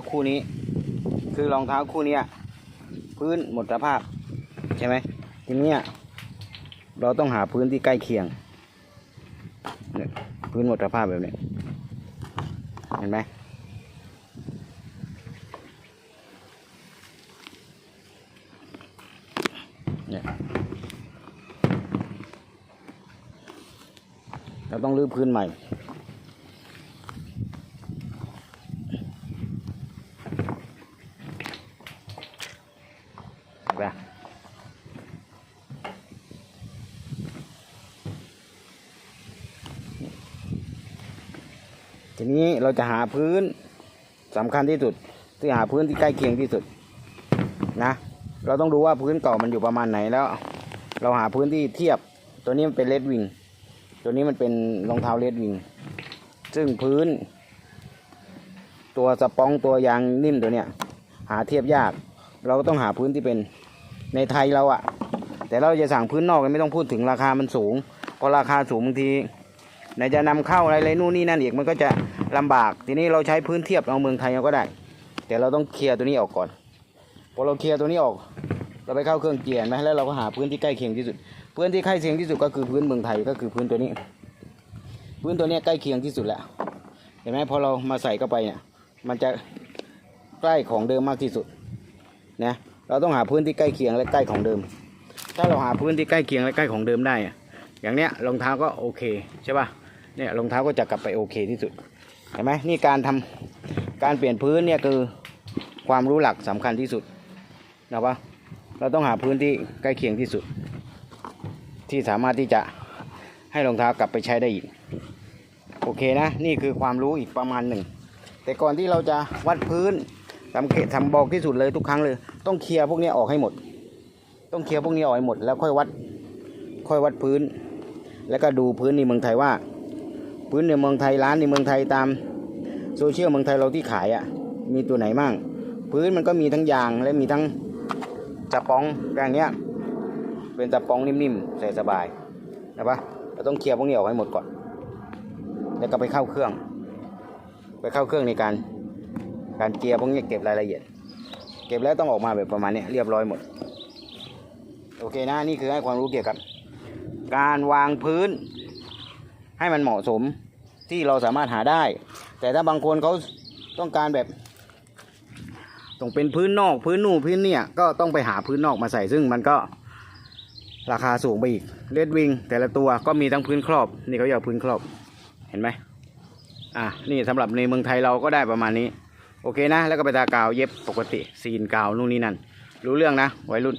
าคู่นี้ คือรองเท้าคู่นี้พื้นหมดสภาพ ใช่ไหมทีนี้เราต้องหาพื้นที่ใกล้เคียงเนี่ยพื้นหมดสภาพแบบนี้ เห็นไหมเนี่ยเราต้องรื้อพื้นใหม่ เห็นปะ ทีนี้เราจะหาพื้นสำคัญที่สุดที่หาพื้นที่ใกล้เคียงที่สุดนะ เราต้องดูว่าพื้นเก่ามันอยู่ประมาณไหนแล้ว เราหาพื้นที่เทียบ ตัวนี้มันเป็นเลดวิงตัวนี้มันเป็นรองเท้าเลดวิงซึ่งพื้น ตัวสปองตัวยางนิ่มตัวเนี้ยหาเทียบยาก เราก็ต้องหาพื้นที่เป็นในไทยเราอะแต่เราจะสั่งพื้นนอกไม่ต้องพูดถึงราคามันสูงเพราะราคาสูงบางที ไหนจะนำเข้าอะไรอะไรนู่นนี่นั่นอีกมันก็จะลำบาก ทีนี้เราใช้พื้นเทียบเอาเมืองไทยเราก็ได้ แต่เราต้องเคลียร์ตัวนี้ออกก่อนพอเราเคลียร์ตัวนี้ออก เราไปเข้าเครื่องเกียร์นไหมแล้วเราก็หาพื้นที่ใกล้เคียงที่สุด พื้นที่ใกล้เคียงที่สุดก็คือพื้นเมืองไทยก็คือพื้นตัวนี้ พื้นตัวนี้ใกล้เคียงที่สุดแล้วเห็นไหมพอเรามาใส่เข้าไปเนี่ยมันจะใกล้ของเดิมมากที่สุดนะเราต้องหาพื้นที่ใกล้เคียงและใกล้ของเดิม ถ้าเราหาพื้นที่ใกล้เคียงและใกล้ของเดิมได้อะอย่างเนี้ยรองเท้าก็โอเคใช่ป่ะ เนี่ยรองเท้าก็จะกลับไปโอเคที่สุดเห็นไหมนี่การทำการเปลี่ยนพื้นเนี่ยคือความรู้หลักสำคัญที่สุดนะปะเราต้องหาพื้นที่ใกล้เคียงที่สุด ที่สามารถที่จะให้รองเท้ากลับไปใช้ได้อีก โอเคนะ นี่คือความรู้อีกประมาณหนึ่ง แต่ก่อนที่เราจะวัดพื้นทำเขตทำบอกที่สุดเลยทุกครั้งเลย ต้องเคลียร์พวกนี้ออกให้หมด ต้องเคลียร์พวกนี้ออกให้หมด แล้วค่อยวัดค่อยวัดพื้น แล้วก็ดูพื้นในเมืองไทยว่า พื้นในเมืองไทยร้านในเมืองไทยตามโซเชียลเมืองไทยเราที่ขายอะ่ะมีตัวไหนมั่งพื้นมันก็มีทั้งยางและมีทั้งจับปองอย่างเนี้ยเป็นจับปองนิ่มๆใส่สบายนะปะเราต้องเคลียร์พวกนี้ออกให้หมดก่อน แล้วก็ไปเข้าเครื่อง ไปเข้าเครื่องในการการเกียร์พวกนี้เก็บรายละเอียด เก็บแล้วต้องออกมาแบบประมาณนี้เรียบร้อยหมด โอเคนะนี่คือให้ความรู้เกี่ยวกับ การวางพื้น ให้มันเหมาะสมที่เราสามารถหาได้ แต่ถ้าบางคนเขาต้องการแบบต้องเป็นพื้นนอกพื้นนู่นพื้นเนี่ยก็ต้องไปหาพื้นนอกมาใส่ซึ่งมันก็ราคาสูงไปอีกเลดวิงแต่ละตัวก็มีทั้งพื้นครอบ นี่เขาเรียกพื้นครอบเห็นไหมอะนี่สำหรับในเมืองไทยเราก็ได้ประมาณนี้ โอเคนะ แล้วก็ไปตากาวเย็บปกติซีนกาวนู่นนี่นั่นรู้เรื่องนะวัยรุ่น